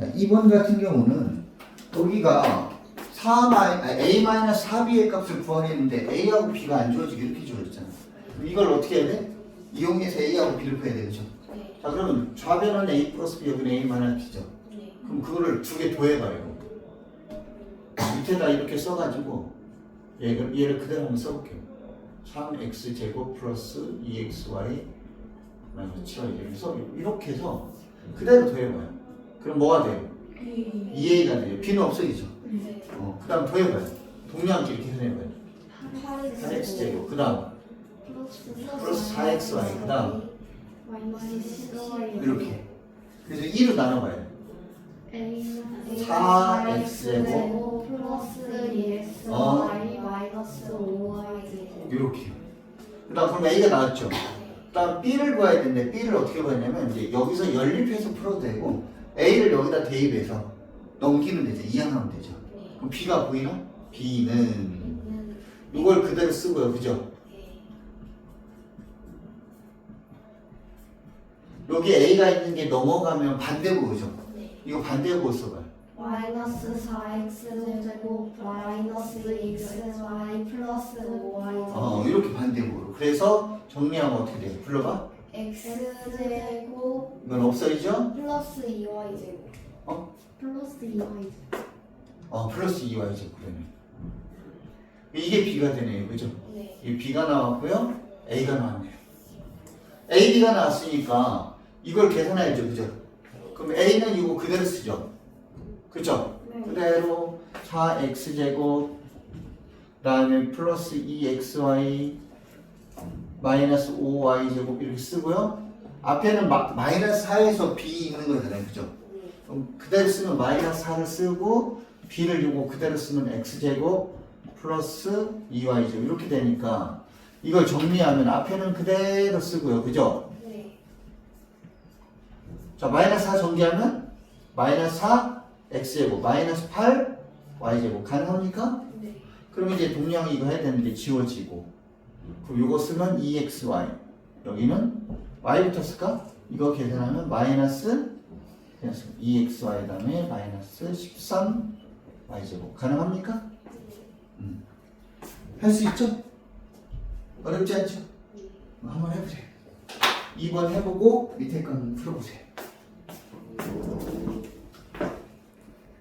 자, 2번 같은 경우는 여기가 4 a-4b의 값을 구하겠는데 a하고 b가 안 주어지게 이렇게 주어졌잖아. 이걸 어떻게 해야 돼? 이용해서 a하고 b를 구해야 되죠. 네. 자 그러면 좌변은 a 플러스 b 여기는 a 마이너스 b죠. 네. 그럼 그거를 두 개 더해봐요. 밑에다 이렇게 써가지고 얘를, 얘를 그대로 한번 써볼게요. 3x 제곱 플러스 2xy 마이너스 7y 이렇게 써 이렇게 해서 그대로 더해봐요. 그럼 뭐가 돼요? 2a가 돼요. b는 없어지죠. 네. 어, 그 다음 더해봐요. 동량끼리 계산해봐요. 8x 제곱 그 다음 플러스 4xy 그 다음 이렇게 그래서 2로 나눠봐요. 4x 제곱 플러스 2x 어. y 마이너스 5y 제곱 이렇게. 그 다음 그럼 a가 나왔죠. 그 다음 b를 구해야 되는데 b를 어떻게 구하냐면 이제 여기서 연립해서 풀어도 되고 a를 여기다 대입해서 넘기면 되죠. 이항하면 되죠. 네. 그럼 b가 보이나? b는 이걸 그대로 쓰고요. 그죠? 네. 여기 a가 있는 게 넘어가면 반대고죠. 네. 이거 반대고 써봐요. 마이너스 4x 제곱 마이너스 2xy 플러스 5y 어, 이렇게 반대고로. 그래서 정리하면 어떻게 돼요? 불러봐. X 제곱 이건 없어지죠? 플러스 2y 제곱 어? 플러스 2y 제곱 어, 플러스 2y죠. 그러면. 이게 b가 되네요. 그죠? 네. 이 b가 나왔고요. a가 나왔네요. a, b가 나왔으니까 이걸 계산해야죠. 그죠? 그럼 a는 이거 그대로 쓰죠. 그죠? 그대로 4x제곱 그 다음에 플러스 2xy 마이너스 5y제곱 이렇게 쓰고요. 앞에는 마, 마이너스 4에서 b 있는 거잖아요. 그죠? 네. 그럼 그대로 쓰면 마이너스 4를 쓰고 b를 주고 그대로 쓰면 x제곱 플러스 2y제곱 이렇게 되니까 이걸 정리하면 앞에는 그대로 쓰고요. 그죠? 네. 자 마이너스 4 정리하면 마이너스 4 x제곱 마이너스 8 y제곱 가능합니까? 네. 그럼 이제 동량이 이거 해야 되는데 지워지고 그럼 이거 쓰면 2xy 여기는 y부터 쓸까? 이거 계산하면 마이너스 2xy 다음에 마이너스 13 y제곱 가능합니까? 음. 할수 있죠? 어렵지 않죠? 한번 해보세요 2번 해보고 밑에 건 풀어보세요